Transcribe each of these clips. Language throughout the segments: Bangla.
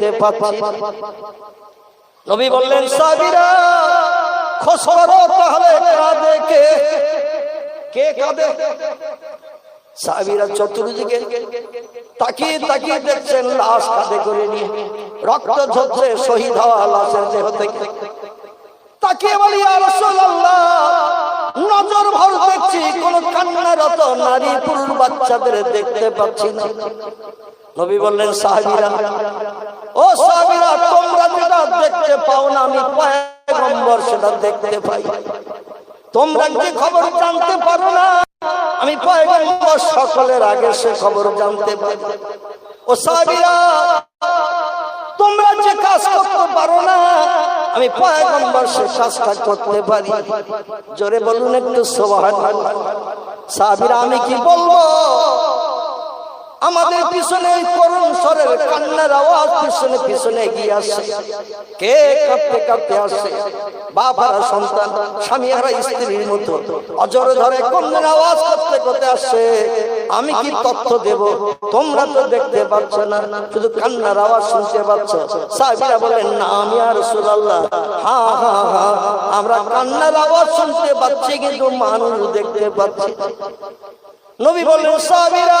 দেখতে পাচ্ছি নবী বললেন সাবিরা খোঁজ করো তাহলে কাঁদে কে? কে কাঁদে? সাহাবিরা চতুর্দিকে তাকিয়ে তাকিয়ে দেখছেন লাশ কাঁধে করে নিয়ে রক্ত ঝরছে শহীদ হওয়া লাশের দেহ থেকে। তাকিয়ে বলি আর নজর ভর দেখছি কোন কান্নারত নারী পুরুষ বাচ্চাদের দেখতে পাচ্ছি না। নবী বললেন সাহাবিরা ও সাহাবিরা, তোমরা যেটা দেখতে পাও না, আমি পয়গম্বর সেটা দেখতে পাই। তোমরা কি খবর জানতে পারো না? আমি পয়গম্বর সকলের আগে সে খবর জানতে পারি। ও সাহাবিরা, তোমরা যে কাজ করতে পারো না, আমি পয়গম্বর সে কাজটা করতে পারি। জোরে বলুন একটু সোবাহান সাহাবিরা, আমি কি বলব? আমাদের পিছনে করুণ স্বরের কান্নার আওয়াজ পিছনে পিছনে এগিয়ে আসছে। কে কাঁপতে কাঁপতে আসছে? বাবারা সন্তান, স্বামী হারা স্ত্রীর মতো। অজর ধরে কন্যার আওয়াজ করতে করতে আসছে। আমি কি তথ্য দেব? তোমরা তো দেখতে পাচ্ছ না, শুধু কান্নার আওয়াজ শুনতে পাচ্ছ। সাহেবরা বলেন না, আমি আর সুরাল্লাহ হা হা হা, আমরা কান্নার আওয়াজ শুনতে পাচ্ছি, কিন্তু মানুষ দেখতে পাচ্ছি। নবী বললেন, সাহাবীরা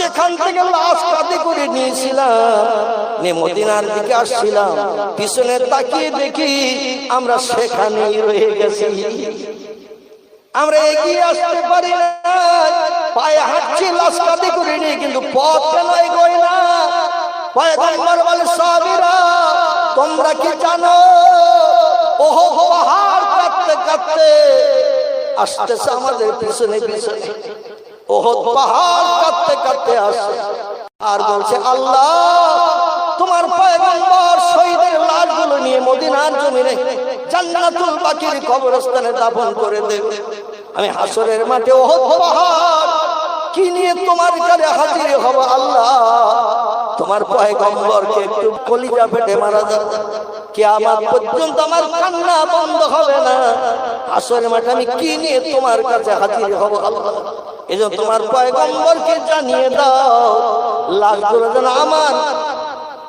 যেখান থেকে লাশ কাঁধে করে নিয়েছিলাম মদিনার দিকে আসছিলাম। পিছনে তাকিয়ে দেখি আমরা সেখানেই রয়ে গেছি। আমরা এগিয়ে আসতে পারি না। পায়ে হাঁটছি লাশ কাঁধে করে নিয়ে কিন্তু পথ কেন না। তোমরা কি জানো? ওহো, পাহাড় কাঁদতে কাঁদতে আসতেছে আমাদের পিছনে পিছনে। ওহদ পাহাড় কাঁদতে কাঁদতে আর বলছে, আল্লাহ, তোমার পয়গম্বর শহীদের লাশগুলো নিয়ে মদিনার জমিনে জান্নাতুল বাকির কবরস্থানে দাফন করে দেবে। আমি হাসরের মাঠে ওহদ কি নিয়ে তোমার কাছে হাজির হব আল্লাহ? তোমার পয়গম্বরকে একটু কলিজা পেটে মারা যাবে কে আমার পর্যন্ত আমার কান্না বন্ধ হবে না। আসরে মাঠে আমি কি নিয়ে তোমার কাছে হাজির হব আল্লাহ? এই জন্য তোমার পয়গম্বরকে জানিয়ে দাও লাশগুলো যেন আমার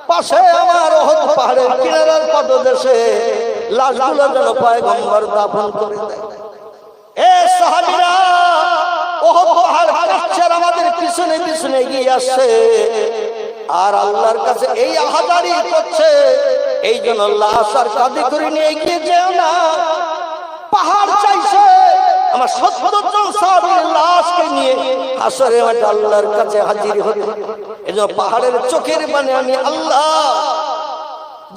পাশে আমার অহদ পাহাড়ের কিনারার পদদেশে লাশগুলো যেন পয়গম্বর দাফন করে দেয়। এ সাহাবিরা পাহাড় আমাদের পিছনে পিছনে গিয়ে আসছে। আর আল্লাহর কাছে এই আহাদারি করছে। এই জন্য লাশ আর কাঁদি করে নিয়ে গিয়ে যেও না। পাহাড় চাইছে আমার সত্তর জন লাশকে নিয়ে। হাসরে মাঠে আল্লাহর কাছে হাজির হতে। এই জন্য পাহাড়ের চোখের মানে আমি আল্লাহ।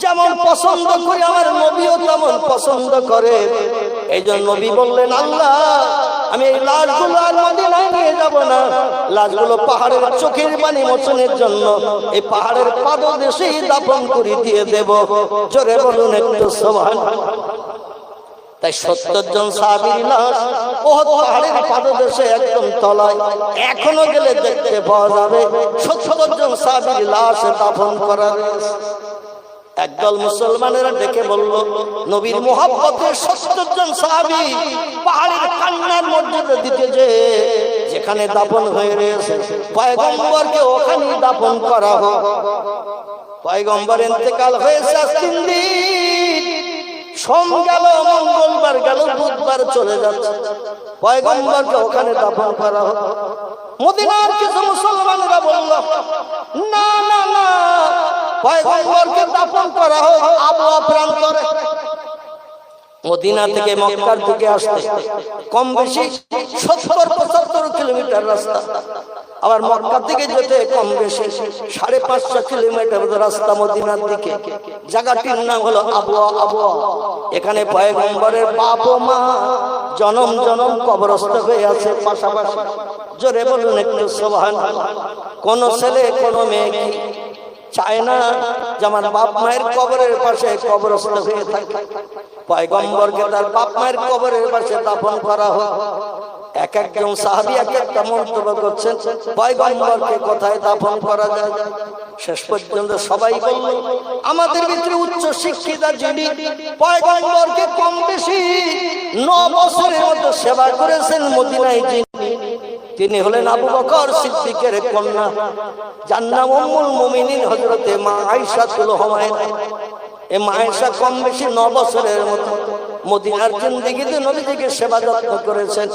যেমন পছন্দ করি, আমার নবীও তেমন পছন্দ করে। এই জন্য নবী বললেন, আল্লাহ, আমি এই লাশগুলো আর মদিনায় নিয়ে যাব না। লাশগুলো পাহাড়ের চোখের পানি মোচনের জন্য এই পাহাড়ের পাদদেশেই দাপন করে দিয়ে দেব। জোরে বলুন একটু সবাই তাই সত্তর জন সাহাবির লাশ ওহদ পাহাড়ের পাদদেশে একদম তলায় এখনও গেলে দেখতে পাওয়া যাবে। সত্তর জন সাহাবির লাশ দাফন করা একদল মুসলমানেরা ডেকে বলল, নবীর মোহাব্বতের সত্তর জন সাহাবি পাহাড়ের কান্নার মধ্যে দিতে যে যেখানে দাপন হয়ে রয়েছে পয়গম্বরকে ওখানে দাপন করা হোক। পয়গম্বর ইন্তেকাল হয়েছে তিন দিন। সোম গেল, মঙ্গলবার গেল, বুধবার চলে যাচ্ছে। পয়গম্বরকে ওখানে দাফন করা হলো। মদিনার কিছু মুসলমানরা বলল, না না না, পয়গম্বরকে দাফন করা হোক প্রান্তরে মদিনা থেকে মক্কার দিকে আসতে। কম বেশি সত্তর পঁচাত্তর কিলোমিটার রাস্তা। আবার মক্কার দিকে যেতে কম বেশি সাড়ে পাঁচশো কিলোমিটার রাস্তা মদিনার দিকে। জায়গাটির নাম হলো আবহাওয়া আবহাওয়া এখানে পয়গম্বরের বাপ মা জনম জনম কবরস্থ হয়ে আছে পাশাপাশি। জোরে বলুন একটু সোহান কোন ছেলে কোন মেয়ে চায় না যে আমার বাপ মায়ের কবরের পাশে কবরস্থ হয়ে থাকে। পয়গম্বরকে তার বাপ মায়ের কবরের পাশে দাফন করা হোক। এক একজন সাহাবি এক একটা মন্তব্য করছেন? পয়গম্বরকে কোথায় দাফন করা যায়? শেষ পর্যন্ত সবাই বলল, আমাদের ভিতরে উচ্চ শিক্ষিতা যিনি, পয়গম্বরকে কম বেশি ন বছরের মতো সেবা করেছেন মদিনায় যিনি, তিনি হলেন আবু বকর সিদ্দিকের কন্যা। নাম উম্মুল মুমিনিন হযরতে মা আয়েশাতুল হুমায়রা এ মায়েশা কম বেশি ন বছরের মতো। মদিনার জিন্দিগিতে নবীজিকে সেবা যত্ন করেছেন।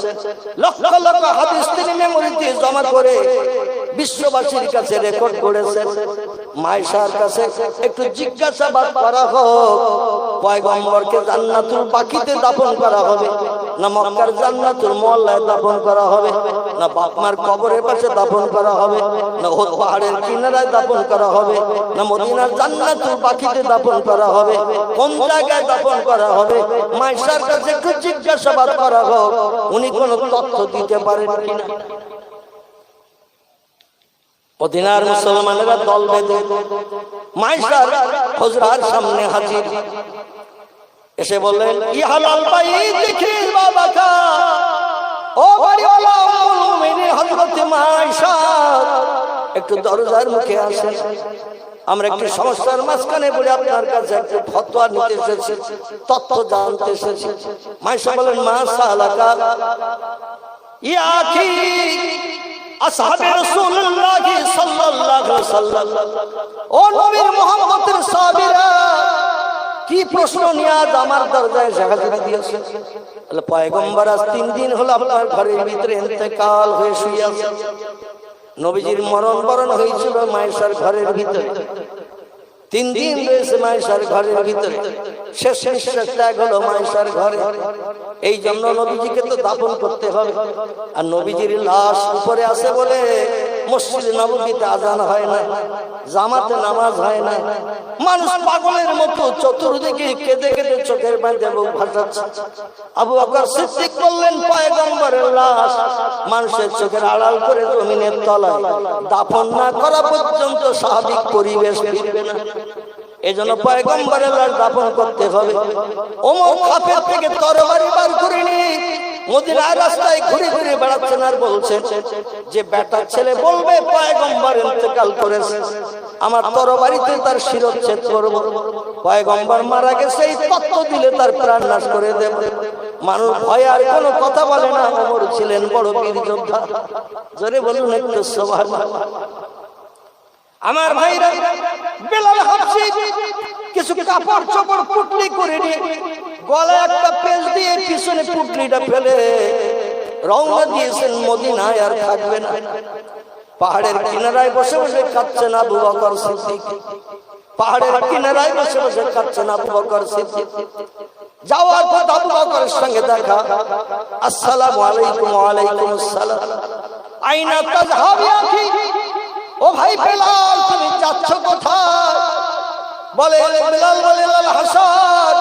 লক্ষ লক্ষ হাদিস তিনি মেমোরিতে জমা করে বিশ্ববাসীর কাছে রেকর্ড করেছেন। মায়েশার কাছে একটু জিজ্ঞাসাবাদ করা হোক, পয়গম্বরকে জান্নাতুল বাকিতে দাফন করা হবে। না মক্কার জান্নাতুল মোল্লায় দাফন করা হবে, না বাপমার কবরের পাশে দাফন করা হবে, না ওর পাহাড়ের কিনারায় দাফন করা হবে, না মদিনার জান্নাতুল বাকিতে দাফন করা হবে, কোন জায়গায় দাফন করা হবে, মাইশার কাছে একটু জিজ্ঞাসাবাদ করা হোক, উনি কোন তথ্য দিতে পারেন কিনা? মদিনার মুসলমানেরা দল বেঁধে, মাইশার হজরার সামনে হাজির। এসে বললেন ই হালাল ভাই দেখি বাবা কা। ও বাড়িওয়ালা হযরত মাইশা একটু দরজার মুখে আসেন। আমরা একটু সমস্যার মাঝখানে বলে আপনার কাছে একটু ফতোয়া নিতে এসেছি, তথ্য জানতে এসেছি। মাইশা বলেন মা সালাকা। ইয়া আখি, আসহাবে রাসূলুল্লাহ সাল্লাল্লাহু আলাইহি ওয়াসাল্লাম। ও নবীর মুহাম্মদের কি প্রশ্ন নিয়ে আজ আমার দরজায় হাজিরা দিয়েছে। বলে পয়গম্বর আজ তিন দিন হলো আপনার ঘরের ভিতরে ইন্তেকাল হয়ে শুয়ে নবীজির মরণ বরণ হয়েছিল মায়েশার ঘরের ভিতরে। তিন দিন রয়েছে মায়েশার ঘরের ভিতরে। শেষ নিঃশ্বাস ত্যাগ হলো মায়েশার ঘরে। এই জন্য নবীজিকে তো দাফন করতে হবে। আর নবীজির লাশ উপরে আছে বলে মসজিদ নবীতে আজান হয় না, জামাতে নামাজ হয় না। মানুষ পাগলের মতো চতুর্দিকে কেঁদে কেঁদে চোখের বাইরে বুক ভাসাচ্ছে। আবু বকর সিদ্দিক বললেন, পয়গম্বরের লাশ মানুষের চোখের আড়াল করে জমিনের তলায়। দাফন না করা পর্যন্ত স্বাভাবিক পরিবেশ ফিরবে না। এজন্য পয়গম্বরের লাশ দাফন করতে হবে। ওমর খাপের থেকে তরবারি বার করে নিয়ে রাস্তায় ঘুরে ঘুরে বেড়াচ্ছেন আর যে ছেলে বলবে করেছে। আমার তার শিরচ্ছেদ করব। তত্ত্ব দিলে তার নাশ করে মানুষ ভয় আর কোনো কথা বলে না। ছিলেন বড় বীর যোদ্ধা। জোরে বলুন একটু সবার। আমার ভাইরা বেলাল হাফসি কিছু কাপড় চোপড় পুটলি করে নিয়ে গলায় একটা পেজ দিয়ে পিছনে পুটলিটা ফেলে রওনা দিয়েছেন মদিনায় আর থাকবে না। পাহাড়ের কিনারায় বসে বসে কাঁদছেন আবু বকর সিদ্দিক। পাহাড়ের কিনারায় বসে বসে কাঁদছেন আবু বকর সিদ্দিক। যাওয়ার পর আবু বকরের সঙ্গে দেখা। আসসালামু আলাইকুম ওয়া আলাইকুম আসসালাম। আইনা তাজহাবি ও ভাই বেলাল, তুমি যাচ্ছ কোথায়? বলে, বেলাল বলে, লাল হাসান,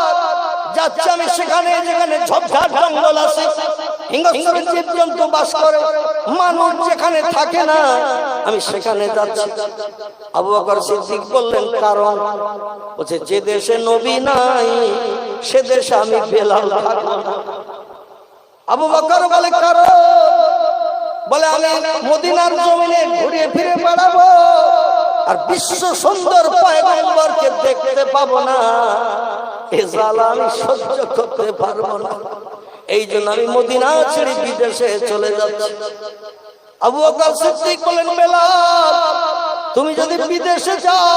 যাচ্ছি আমি সেখানে যেখানে ঝোপঝাড় জঙ্গল আছে। যেখানে থাকে না, আমি সেখানে বললেন, কারণ বলছে, যে দেশে নবী নাই, সে দেশে আমি আবু বকর বলে, কারণ বলে আমি মদিনার জমিনে ঘুরে ফিরে বেড়াবো। আর বিশ্ব সুন্দর পয়গম্বরকে দেখতে পাবো না। এ জ্বালা আমি সহ্য করতে পারব না। এই জন্য আমি মদিনা ছেড়ে বিদেশে চলে যাচ্ছি। আবু বকর সিদ্দিক বলেন বেলাল তুমি যদি বিদেশে যাও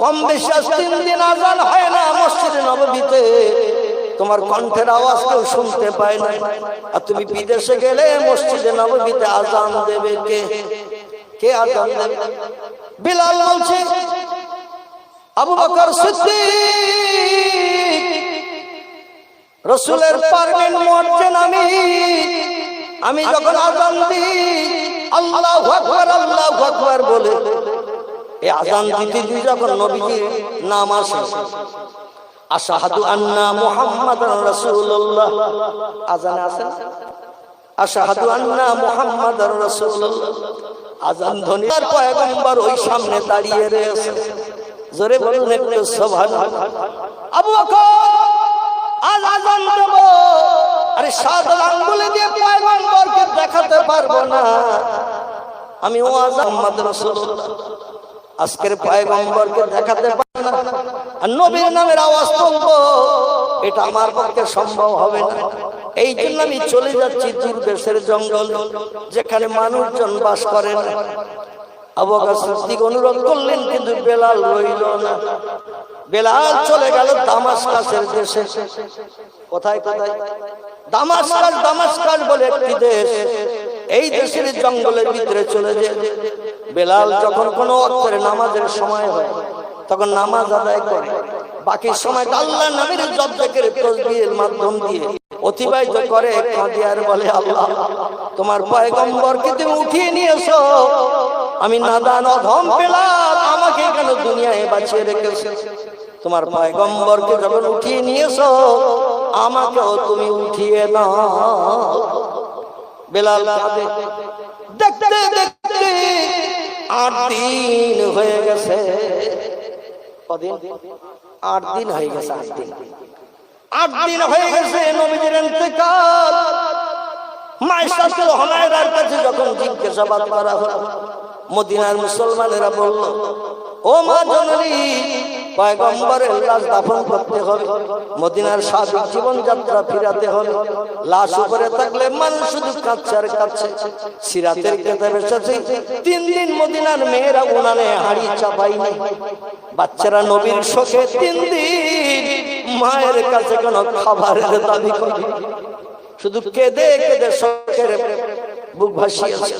কম বেশি তিন দিন আজান হয় না মসজিদে নববীতে। তোমার কণ্ঠের আওয়াজ কেউ শুনতে পায় না আর তুমি বিদেশে গেলে মসজিদে নববীতে আজান দেবে কে? কে আজান দেবে? বিলাল বলছে, আবু বকর সিদ্দিক, রসুলের পারবেন মর্জেন আমি। আমি যখন আজান দিই, আল্লাহ আকবার আল্লাহ আকবার বলে। এই আজান দিতে যখন নবীজির নাম আসে আশাহাদু আন্না রাসূলুল্লাহ। আজানে আছে আশাহাদু আন্না রাসূলুল্লাহ। ধ্বনি। আর পয়গম্বর ওই সামনে দাঁড়িয়ে রয়েছে। জোরে বলুন একটু সুবহানাল্লাহ। আবু বকর আরে সাত আঙ্গুলে দিয়ে পয়গম্বরকে দেখাতে পারব না। আমি ও আজাম্মাদ রাসূলুল্লাহ। আজকের পয়গম্বরকে দেখাতে নবীর নামের আওয়াজ তুলবো, এটা আমার পক্ষে সম্ভব হবে না। এই জন্য আমি চলে যাচ্ছি দূর দেশের জঙ্গল, যেখানে মানুষজন বাস করে অনুরোধ করলেন, কিন্তু বেলাল রইল না। বেলাল চলে গেল দামাসকাসের দেশে। কোথায় কোথায়? বলে একটি দেশ। এই দেশের জঙ্গলের ভিতরে চলে যায়। বেলাল যখন কোনো অর্থের নামাজের সময় হয় তখন নামাজ আদায় করে। বাকি সময় আল্লাহ নামের জব্দকের তসবিহের মাধ্যম দিয়ে অতিবাহিত করে কাঁদিয়ার বলে, আল্লাহ, তোমার পয়গম্বরকে তুমি উঠিয়ে নিয়েছো? আমি নাদান অধম পেলাম, আমাকে কেন দুনিয়ায় বাঁচিয়ে রেখেছো? তোমার পয়গম্বরকে যখন উঠিয়ে নিয়েছো, আমাকেও তুমি উঠিয়ে নাও। বেলাল দেখতে দেখতে আট দিন হয়ে গেছে। কদিন? আট দিন হয়ে গেছে, আট দিন। আট দিন হয়ে গেছে নবীদের মুসলমানেরা বলল, ও মা জননী করতে মদিনার স্বাভাবিক জীবন যাত্রা ফিরাতে লাশ উপরে থাকলে মানুষ শুধু সিরাতের তিন দিন মদিনার মেয়েরা উনানে বাচ্চারা নবীর শোকে তিন দিন মায়ের কাছে কোনো খাবারের দাবি করে শুধু কেঁদে কেঁদে শোকের বুক ভাসিয়েছে।